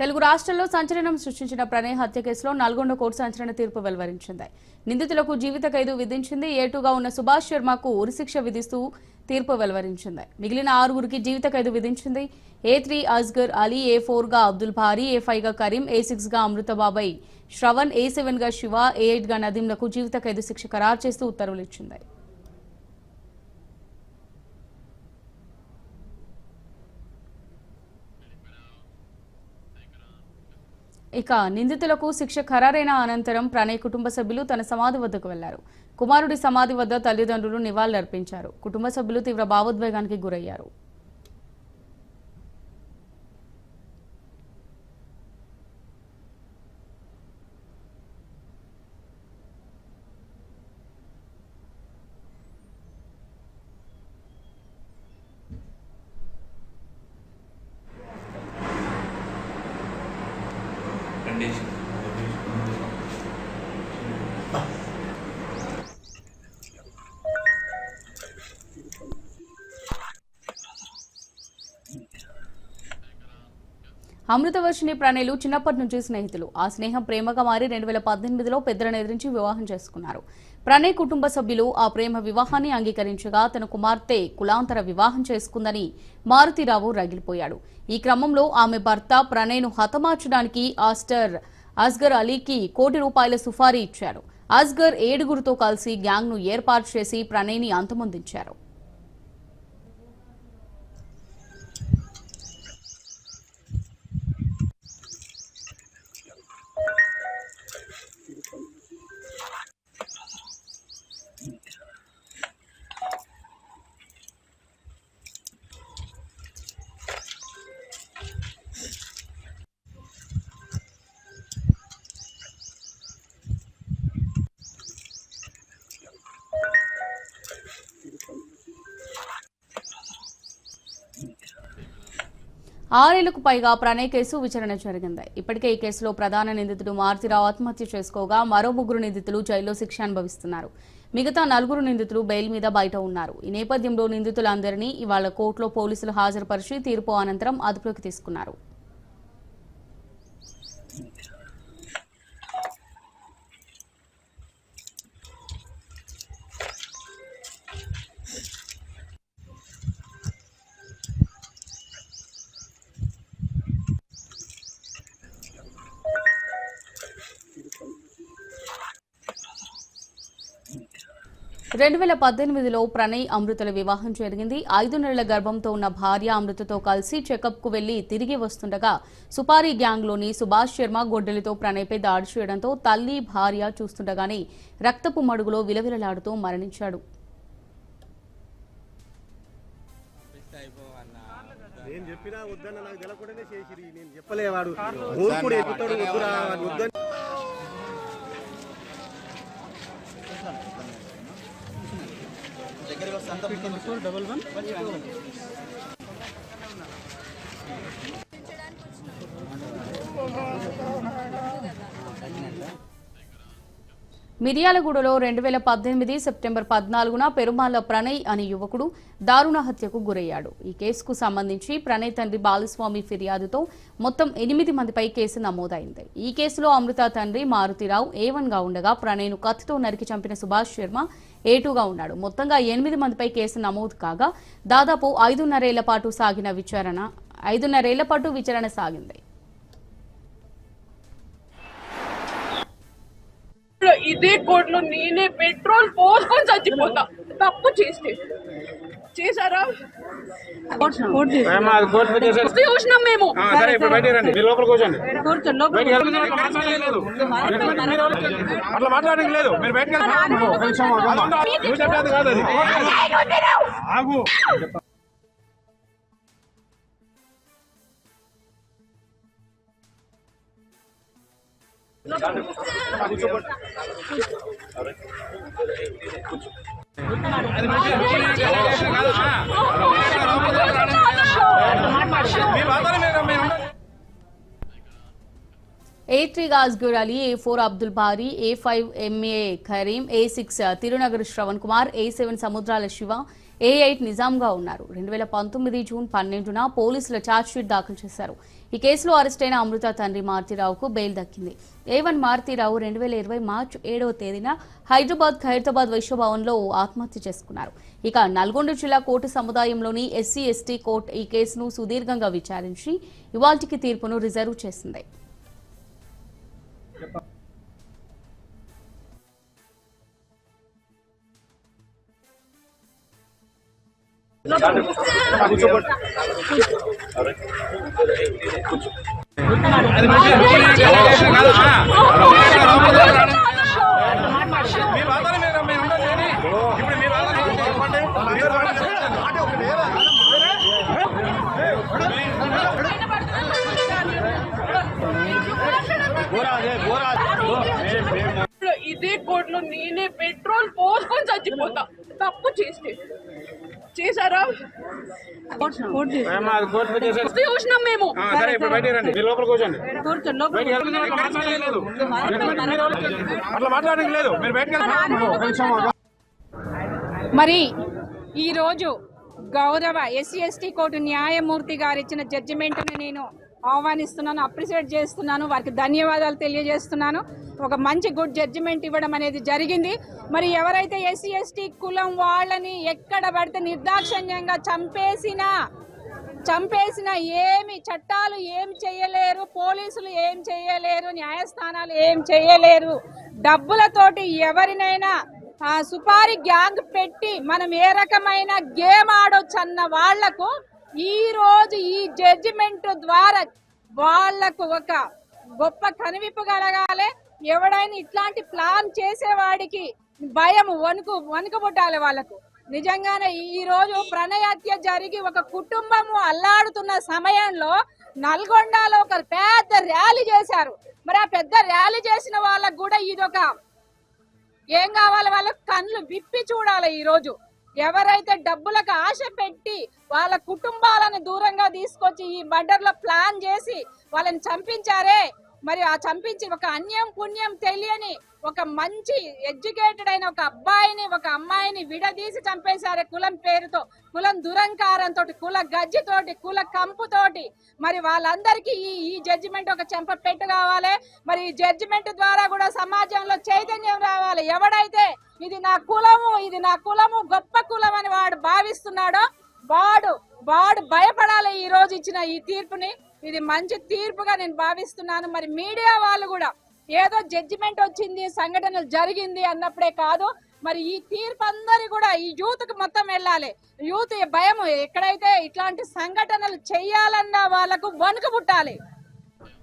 తెలుగు రాష్ట్రాల్లో సంచలనం సృష్టించిన ప్రణయ్ హత్య కేసులో నల్గొండ కోర్టు సంచలన తీర్పు వెలువరించింది. నిందితులకు జీవిత ఖైదు విధించింది ఏటుగా ఉన్న సుభాష్ శర్మకు ఉరిశిక్ష విధిస్తూ తీర్పు వెలువరించింది. మిగిలిన ఆరుగురికి జీవిత ఖైదు విధించింది A three Asghar Ali A ఫోర్గా Abdul భారీ ఏ ఫైవ్గా కరీం ఏ సిక్స్గా అమృత బాబాయ్ శ్రవణ్ ఏ సెవెన్గా శివ ఏ ఎయిట్గా నదీంలకు జీవిత ఖైదు శిక్ష ఖరారు చేస్తూ ఉత్తర్వులు ఇచ్చింది. ఇక నిందితులకు శిక్ష ఖరారైన అనంతరం ప్రణయ్ కుటుంబ సభ్యులు తన సమాధి వద్దకు వెళ్ళారు. కుమారుడి సమాధి వద్ద తల్లిదండ్రులు నివాళులర్పించారు. కుటుంబ సభ్యులు తీవ్ర భావోద్వేగానికి గురయ్యారు. కండిషన్ అమృతవర్షిణి ప్రణయులు చిన్నప్పటి నుంచి స్నేహితులు. ఆ స్నేహం ప్రేమగా మారి రెండు వేల పద్దెనిమిదిలో పెద్దలను ఎదిరించి వివాహం చేసుకున్నారు. ప్రణయ్ కుటుంబ సభ్యులు ఆ ప్రేమ వివాహాన్ని అంగీకరించగా తన కుమార్తె కులాంతర వివాహం చేసుకుందని మారుతిరావు రగిలిపోయాడు. ఈ క్రమంలో ఆమె భర్త ప్రణయ్ను హతమార్చడానికి ఆస్టర్ అస్గర్ అలీకి కోటి రూపాయల సుఫారీ ఇచ్చారు. అస్గర్ ఏడుగురితో కలిసి గ్యాంగ్ను ఏర్పాటు చేసి ప్రణయ్ని అంతమొందించారు. ఆరేళ్ళకు పైగా ప్రణయ్ కేసు విచారణ జరిగింది. ఇప్పటికే ఈ కేసులో ప్రధాన నిందితుడు మారుతిరావు ఆత్మహత్య చేసుకోగా మరో ముగ్గురు నిందితులు జైల్లో శిక్ష అనుభవిస్తున్నారు. మిగతా నలుగురు నిందితులు బెయిల్ మీద బయట ఉన్నారు. ఈ నేపథ్యంలో నిందితులందరినీ ఇవాళ కోర్టులో పోలీసులు హాజరుపరిచి తీర్పు అనంతరం అదుపులోకి తీసుకున్నారు. రెండు వేల పద్దెనిమిదిలో ప్రణయ్ అమృతల వివాహం జరిగింది. ఐదు నెలల గర్భంతో ఉన్న భార్య అమృతతో కలిసి చెకప్కు వెళ్ళి తిరిగి వస్తుండగా సుపారీ గ్యాంగ్లోని సుభాష్ శర్మ గొడ్డలితో ప్రణయ్పై దాడి చేయడంతో తల్లి భార్య చూస్తుండగానే రక్తపు మడుగులో విలవిలలాడుతూ మరణించాడు. నేను చెప్పినా వద్దన్న నాకు తెలకుండానే చేసిరి. నేను చెప్పలేవాడు. ఎక్కుతాడు వద్దురా వాడు వద్దని మిర్యాలగూడలో రెండు వేల పద్దెనిమిది సెప్టెంబర్ పద్నాలుగున పెరుమాళ్ళ ప్రణయ్ అనే యువకుడు దారుణ హత్యకు గురయ్యాడు. ఈ కేసుకు సంబంధించి ప్రణయ్ తండ్రి బాలస్వామి ఫిర్యాదుతో మొత్తం ఎనిమిది మందిపై కేసు నమోదైంది. ఈ కేసులో అమృత తండ్రి మారుతిరావు ఏ ఉండగా ప్రణయ్ను కత్తితో నరికి చంపిన సుభాష్ శర్మ ఏటుగా ఉన్నాడు. మొత్తంగా ఎనిమిది మందిపై కేసు నమోదు కాగా దాదాపు ఐదున్నరేళ్ళ పాటు సాగిన విచారణ ఐదున్నరేళ్ళ పాటు విచారణ సాగింది. ఇదే కోర్టులో నేనే పెట్రోల్ పోసుకొని చచ్చిపోతా. తప్పు చేస్తే. చేశారా? చూసినాం మేము. అట్లా మాట్లాడడానికి లేదు. మీరు బయటకు వెళ్ళండి. ఒక నిమిషం, ఒక నిమిషం. నువ్వు చెప్పేది కాదు అది ఆగు మీ బాధలు మీరు మేము A three గాజ్గూర్ Ali A four Abdul Bari A eight నిజాంగా ఉన్నారు. రెండు వేల పంతొమ్మిది జూన్ పన్నెండున పోలీసుల ఛార్జ్షీట్ దాఖలు చేశారు. ఈ కేసులో అరెస్టైన అమృత తండ్రి మారుతీరావుకు బెయిల్ దక్కింది. ఏవన్ మారుతీరావు రెండు వేల ఇరవై మార్చి ఏడవ తేదీన హైదరాబాద్ ఖైరతాబాద్ విశ్వభవన్లో ఆత్మహత్య చేసుకున్నారు. ఇక నల్గొండ జిల్లా కోర్టు సముదాయంలోని ఎస్సీ ఎస్టీ కోర్టు ఈ కేసును సుదీర్ఘంగా విచారించి ఇవాల్టికి తీర్పును రిజర్వ్ చేసింది. ఇదే కోర్టులో నేనే పెట్రోల్ పోసుకొని చచ్చిపోతా. తప్పు చేస్తే. చేశారా? చూసినాం మేము. మీరు. మరి ఈరోజు గౌరవ ఎస్సీ ఎస్టీ కోర్టు న్యాయమూర్తి గారు ఇచ్చిన జడ్జిమెంట్ను నేను ఆహ్వానిస్తున్నాను అప్రిషియేట్ చేస్తున్నాను వారికి ధన్యవాదాలు తెలియజేస్తున్నాను. ఒక మంచి గుడ్ జడ్జిమెంట్ ఇవ్వడం అనేది జరిగింది. మరి ఎవరైతే ఎస్సీ ఎస్టీ కులం వాళ్ళని ఎక్కడ పడితే నిర్దాక్షిణ్యంగా చంపేసినా చంపేసిన ఏమి చట్టాలు ఏం చేయలేరు పోలీసులు ఏం చేయలేరు న్యాయస్థానాలు ఏం చేయలేరు. డబ్బులతోటి ఎవరినైనా ఆ, సుపారీ గ్యాంగ్ పెట్టి మనం ఏ రకమైన గేమ్ ఆడొచ్చు అన్న వాళ్ళకు ఈ రోజు ఈ జడ్జిమెంట్ ద్వారా వాళ్ళకు ఒక గొప్ప కనువిప్పు కలగాలి. ఎవడైనా ఇట్లాంటి ప్లాన్ చేసేవాడికి భయం వణుకు వణుకబుట్టాలి వాళ్ళకు. నిజంగానే ఈ రోజు ప్రణయహత్య జరిగి ఒక కుటుంబము అల్లాడుతున్న సమయంలో నల్గొండలో ఒక పెద్ద ర్యాలీ చేశారు. మరి ఆ పెద్ద ర్యాలీ చేసిన వాళ్ళకు కూడా ఇది ఒక ఏం కావాలి వాళ్ళకు? కళ్ళు విప్పి చూడాలి ఈ రోజు. ఎవరైతే డబ్బులకు ఆశ పెట్టి వాళ్ళ కుటుంబాలను దూరంగా తీసుకొచ్చి ఈ మర్డర్లో ప్లాన్ చేసి వాళ్ళని చంపించారే మరి ఆ చంపించి ఒక అన్యం పుణ్యం తెలియని ఒక మంచి ఎడ్యుకేటెడ్ అయిన ఒక అబ్బాయిని ఒక అమ్మాయిని విడదీసి చంపేశారే కులం పేరుతో కులం దురంకారంతో కుల గజ్జితోటి కుల కంపుతోటి. మరి వాళ్ళందరికీ ఈ ఈ జడ్జిమెంట్ ఒక చెంప పెట్టు కావాలి. మరి ఈ జడ్జిమెంట్ ద్వారా కూడా సమాజంలో చైతన్యం రావాలి. ఎవడైతే ఇది నా కులము ఇది నా కులము గొప్ప కులం అని వాడు భావిస్తున్నాడో వాడు వాడు భయపడాలి ఈ రోజు ఇచ్చిన ఈ తీర్పుని. ఇది మంచి తీర్పుగా నేను భావిస్తున్నాను. మరి మీడియా వాళ్ళు కూడా ఏదో జడ్జిమెంట్ వచ్చింది సంఘటనలు జరిగింది అన్నప్పుడే కాదు మరి ఈ తీర్పు అందరి కూడా ఈ యూత్కి మొత్తం వెళ్ళాలి. యూత్ భయం ఎక్కడైతే ఇట్లాంటి సంఘటనలు చేయాలన్న వాళ్ళకు వణుకు పుట్టాలి.